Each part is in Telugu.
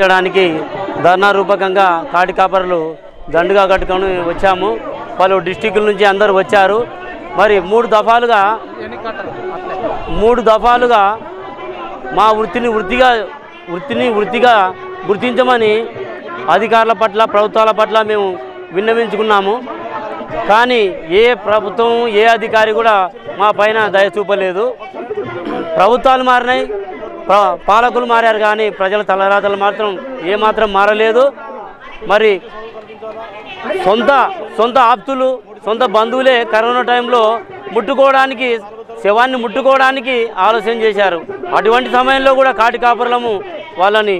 చేయడానికి ధర్నా రూపకంగా కాటి కాపర్లు దండుగా కట్టుకొని వచ్చాము. పలు డిస్టిక్ల నుంచి అందరూ వచ్చారు. మరి మూడు దఫాలుగా మూడు దఫాలుగా మా వృత్తిని వృత్తిగా వృత్తిని వృత్తిగా గుర్తించమని అధికారుల పట్ల ప్రభుత్వాల పట్ల మేము విన్నవించుకున్నాము. కానీ ఏ ప్రభుత్వం ఏ అధికారి కూడా మా పైన దయ చూపలేదు. ప్రభుత్వాలు మారినాయి. పాలకులు మారారు కానీ ప్రజల తలరాతలు మాత్రం ఏమాత్రం మారలేదు. మరి సొంత సొంత ఆప్తులు సొంత బంధువులే కరోనా టైంలో ముట్టుకోవడానికి శవాన్ని ముట్టుకోవడానికి ఆలోచన చేశారు. అటువంటి సమయంలో కూడా కాటి కాపురలము వాళ్ళని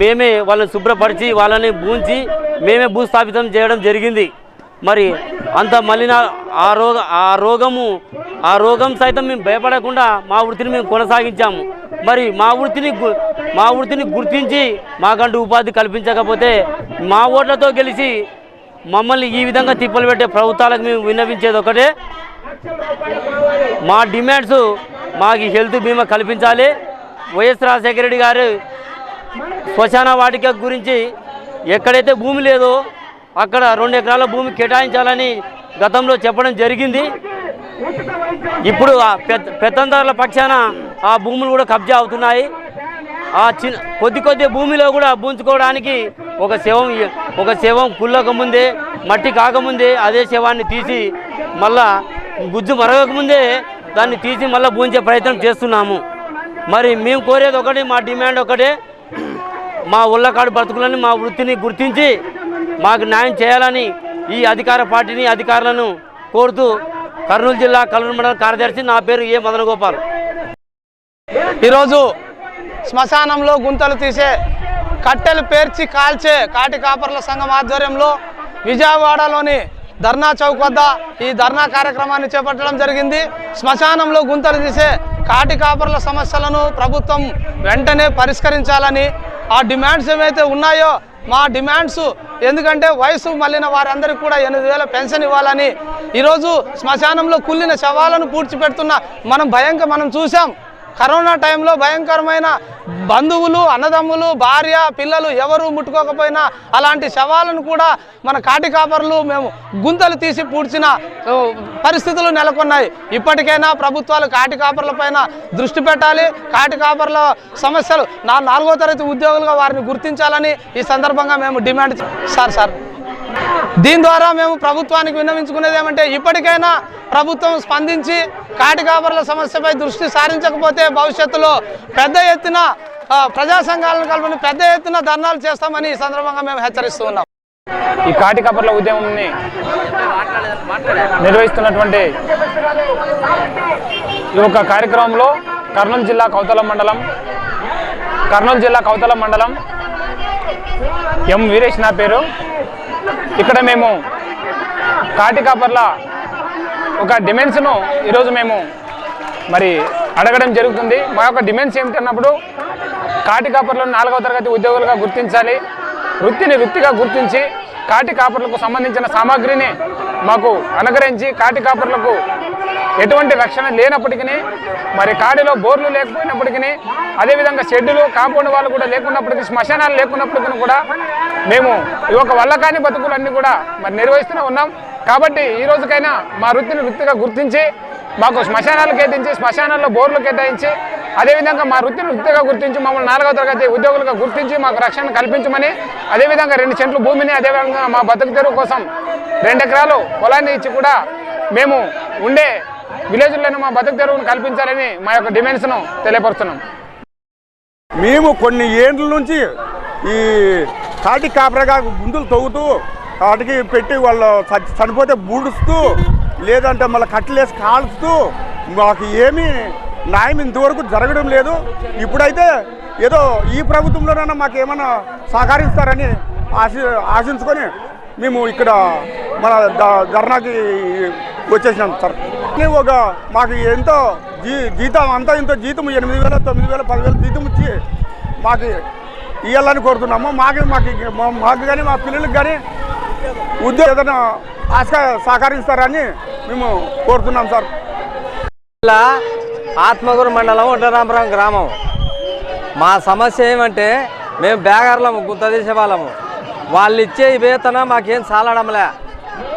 మేమే వాళ్ళని శుభ్రపరిచి వాళ్ళని భూంచి మేమే భూస్థాపితం చేయడం జరిగింది. మరి అంత మలిన ఆ రోగ ఆ రోగము ఆ రోగం సైతం మేము భయపడకుండా మా వృత్తిని మేము కొనసాగించాము. మరి మా వృత్తిని మా వృత్తిని గుర్తించి మాకంటూ ఉపాధి కల్పించకపోతే మా ఓట్లతో గెలిచి మమ్మల్ని ఈ విధంగా తిప్పలు పెట్టే ప్రభుత్వాలకు మేము విన్నవించేది ఒకటే. మా డిమాండ్స్ మాకు హెల్త్ బీమా కల్పించాలి. వైఎస్ రాజశేఖర రెడ్డి గారు శ్మశాన వాటిక గురించి ఎక్కడైతే భూమి లేదో అక్కడ రెండు ఎకరాల భూమి కేటాయించాలని గతంలో చెప్పడం జరిగింది. ఇప్పుడు పెద్ద పెత్తందారుల పక్షాన ఆ భూములు కూడా కబ్జా అవుతున్నాయి. ఆ చిన్న కొద్ది కొద్ది భూమిలో కూడా బూంచుకోవడానికి ఒక శవం ఒక శవం కుళ్ళకముందే మట్టి కాకముందే అదే శవాన్ని తీసి మళ్ళా గుజ్జు మరగకముందే దాన్ని తీసి మళ్ళీ బూంచే ప్రయత్నం చేస్తున్నాము. మరి మేము కోరేది ఒకటి మా డిమాండ్ ఒకటే. మా ఉల్లకాడు బ్రతుకులని మా వృత్తిని గుర్తించి మాకు న్యాయం చేయాలని ఈ అధికార పార్టీని అధికారులను కోరుతూ కర్నూలు జిల్లా కల్లూరు మండల కార్యదర్శి నా పేరు ఏ మదన గోపాల్ ఈరోజు శ్మశానంలో గుంతలు తీసే కట్టెలు పేర్చి కాల్చే కాటి కాపర్ల సంఘం ఆధ్వర్యంలో విజయవాడలోని ధర్నా చౌక్ వద్ద ఈ ధర్నా కార్యక్రమాన్ని చేపట్టడం జరిగింది. శ్మశానంలో గుంతలు తీసే కాటి కాపర్ల సమస్యలను ప్రభుత్వం వెంటనే పరిష్కరించాలని ఆ డిమాండ్స్ ఏవైతే ఉన్నాయో మా డిమాండ్స్ ఎందుకంటే వయసు మళ్ళిన వారందరికీ కూడా ఎనిమిది వేల పెన్షన్ ఇవ్వాలని ఈరోజు శ్మశానంలో కుళ్ళిన శవాలను పూడ్చిపెడుతున్న మనం భయంగా మనం చూసాం కరోనా టైంలో భయంకరమైన బంధువులు అన్నదమ్ములు భార్య పిల్లలు ఎవరు ముట్టుకోకపోయినా అలాంటి శవాలను కూడా మన కాటి కాపర్లు మేము గుంతలు తీసి పూడ్చిన పరిస్థితులు నెలకొన్నాయి. ఇప్పటికైనా ప్రభుత్వాలు కాటి కాపర్లపైన దృష్టి పెట్టాలి. కాటి కాపర్ల సమస్యలు నా నాలుగో తరగతి ఉద్యోగులుగా వారిని గుర్తించాలని ఈ సందర్భంగా మేము డిమాండ్ సార్ సార్ దీని ద్వారా మేము ప్రభుత్వానికి విన్నవించుకునేది ఏమంటే ఇప్పటికైనా ప్రభుత్వం స్పందించి కాటి కాపర్ల సమస్యపై దృష్టి సారించకపోతే భవిష్యత్తులో పెద్ద ఎత్తున ప్రజా సంఘాలను కలుపుని పెద్ద ఎత్తున ధర్నాలు చేస్తామని ఈ సందర్భంగా మేము హెచ్చరిస్తూ ఉన్నాం. ఈ కాటికాపర్ల ఉద్యమంని నిర్వహిస్తున్నటువంటి ఈ యొక్క కార్యక్రమంలో కర్నూలు జిల్లా కౌతల మండలం కర్నూలు జిల్లా కౌతల మండలం ఎం వీరేష్ నా పేరు. ఇక్కడ మేము కాటి కాపర్ల ఒక డిమెన్స్ను ఈరోజు మేము మరి అడగడం జరుగుతుంది. మా యొక్క డిమెన్స్ ఏమిటన్నప్పుడు కాటి కాపర్లను నాలుగవ తరగతి ఉద్యోగులుగా గుర్తించాలి. వృత్తిని వృత్తిగా గుర్తించి కాటి కాపర్లకు సంబంధించిన సామాగ్రిని మాకు అనుగ్రహించి కాటి కాపర్లకు ఎటువంటి రక్షణ లేనప్పటికీ మరి కాడిలో బోర్లు లేకపోయినప్పటికీ అదేవిధంగా షెడ్డులు కాంపౌండ్ వాళ్ళు కూడా లేకున్నప్పటికీ శ్మశానాలు లేకున్నప్పటికీ కూడా మేము ఈ యొక్క వల్లకాని బతుకులన్నీ కూడా మరి నిర్వహిస్తూనే ఉన్నాం. కాబట్టి ఈ రోజుకైనా మా వృత్తిని వృత్తిగా గుర్తించి మాకు శ్మశానాలు కేటాయించి శ్మశానాల్లో బోర్లు కేటాయించి అదేవిధంగా మా వృత్తిని వృత్తిగా గుర్తించి మమ్మల్ని నాలుగవ తరగతి ఉద్యోగులుగా గుర్తించి మాకు రక్షణ కల్పించమని అదేవిధంగా రెండు సెంట్లు భూమిని అదేవిధంగా మా బతుకు తెరువు కోసం రెండు ఎకరాలు పొలాన్ని ఇచ్చి కూడా మేము ఉండే విలేజ్లోనే మా బతుకు తెరువును కల్పించాలని మా యొక్క డిమాండ్స్ను తెలియపరుస్తున్నాం. మేము కొన్ని ఏండ్ల నుంచి ఈ కాటి కాపరగా గుండులు తవ్వుతూ వాటికి పెట్టి వాళ్ళు చనిపోతే బూడుస్తూ లేదంటే మళ్ళీ కట్టలేసి కాల్చుతూ మాకు ఏమీ న్యాయం ఇంతవరకు జరగడం లేదు. ఇప్పుడైతే ఏదో ఈ ప్రభుత్వంలోనైనా మాకు ఏమైనా సహకరిస్తారని ఆశ ఆశించుకొని మేము ఇక్కడ మన ధర్నాకి వచ్చేసినాం సార్. ఒక మాకు ఎంతో జీ జీతం అంతా ఇంత జీతం ఎనిమిది వేల తొమ్మిది వేల పదివేల జీతం ఇచ్చి మాకు ఇవ్వాలని కోరుతున్నాము. మాకు మాకు మాకు కానీ మా పిల్లలకు కానీ ఉద్యోగం ఏదైనా ఆశ సహకరిస్తారని మేము కోరుతున్నాం సార్. జిల్లా మండలం ఒడ్డరాంపురం గ్రామం. మా సమస్య ఏమంటే మేము బేగర్లము గుంత వాళ్ళము వాళ్ళు ఇచ్చే వేతన మాకేం చాలడంలే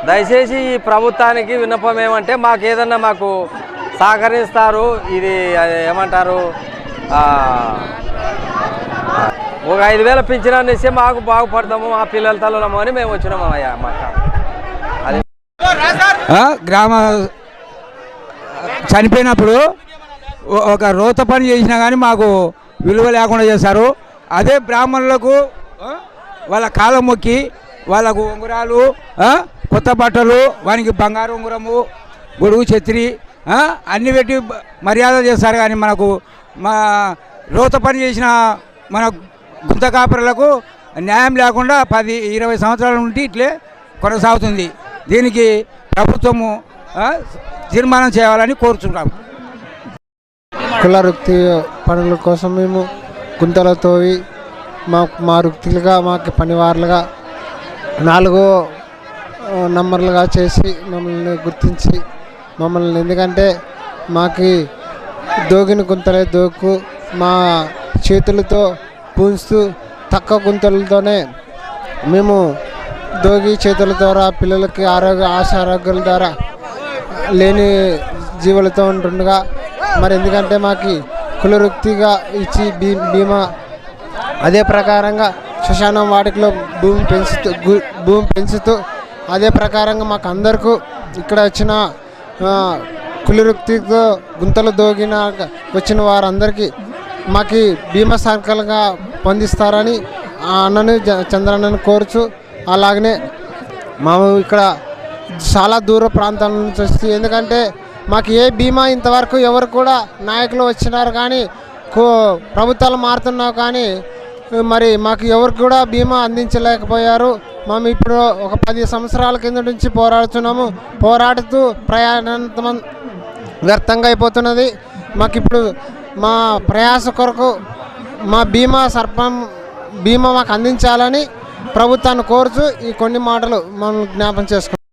దయచేసి ఈ ప్రభుత్వానికి విన్నపం ఏమంటే మాకు ఏదన్నా మాకు సహకరిస్తారు. ఇది అది ఏమంటారు? ఒక ఐదు వేల పింఛన్ అనేసి మాకు బాగుపడతాము మా పిల్లల తల్లము అని మేము వచ్చినాము అయ్యా మాట అది. గ్రామ చనిపోయినప్పుడు ఒక రోత పని చేసినా కానీ మాకు విలువ లేకుండా చేశారు. అదే బ్రాహ్మణులకు వాళ్ళ కాలం మొక్కి వాళ్ళకు ఉంగరాలు కొత్త బట్టలు వానికి బంగారు ఉంగరము గొడుగు ఛత్రి అన్ని పెట్టి మర్యాద చేస్తారు కానీ మనకు మా రోత పని చేసిన మన గుంత కాపరులకు న్యాయం లేకుండా పది ఇరవై సంవత్సరాల నుండి ఇట్లే కొనసాగుతుంది. దీనికి ప్రభుత్వము తీర్మానం చేయాలని కోరుచున్నాము. కుల వృత్తి పనుల కోసం మేము గుంతలు తోవి మా మా వృత్తులుగా మాకు పనివారులుగా నాలుగో నంబర్లుగా చేసి మమ్మల్ని గుర్తించి మమ్మల్ని ఎందుకంటే మాకు దోగిన గుంతలే దోకు మా చేతులతో పూంచుతూ తక్కువ గుంతలతోనే మేము దోగి చేతుల ద్వారా పిల్లలకి ఆరోగ్య ఆశారోగ్యాల ద్వారా లేని జీవులతో ఉంటుండగా మరి ఎందుకంటే మాకు కులవృత్తిగా ఇచ్చి బీ బీమా అదే ప్రకారంగా శ్మశానం వాటికలో భూమి పెంచుతూ భూమి పెంచుతూ అదే ప్రకారంగా మాకు అందరికీ ఇక్కడ వచ్చిన ఆ, గుంతలు దోగిన వచ్చిన వారందరికీ మాకు బీమా సంఖ్యలుగా పొందిస్తారని ఆ అన్నని జ- కోరుచు అలాగనే మా ఇక్కడ చాలా దూర ప్రాంతాల నుంచి వస్తుంది ఎందుకంటే మాకు ఏ బీమా ఇంతవరకు ఎవరు కూడా నాయకులు వచ్చినారు కానీ కో ప్రభుత్వాలు మారుతున్నావు కానీ మరి మాకు ఎవరు కూడా బీమా అందించలేకపోయారు. మేము ఇప్పుడు ఒక పది సంవత్సరాల కింద నుంచి పోరాడుతున్నాము. పోరాడుతూ ప్రయాణం వ్యర్థంగా అయిపోతున్నది. మాకు ఇప్పుడు మా ప్రయాస కొరకు మా బీమా సర్పం బీమా మాకు అందించాలని ప్రభుత్వాన్ని కోరుచు ఈ కొన్ని మాటలు మనం జ్ఞాపం చేసుకుంటాం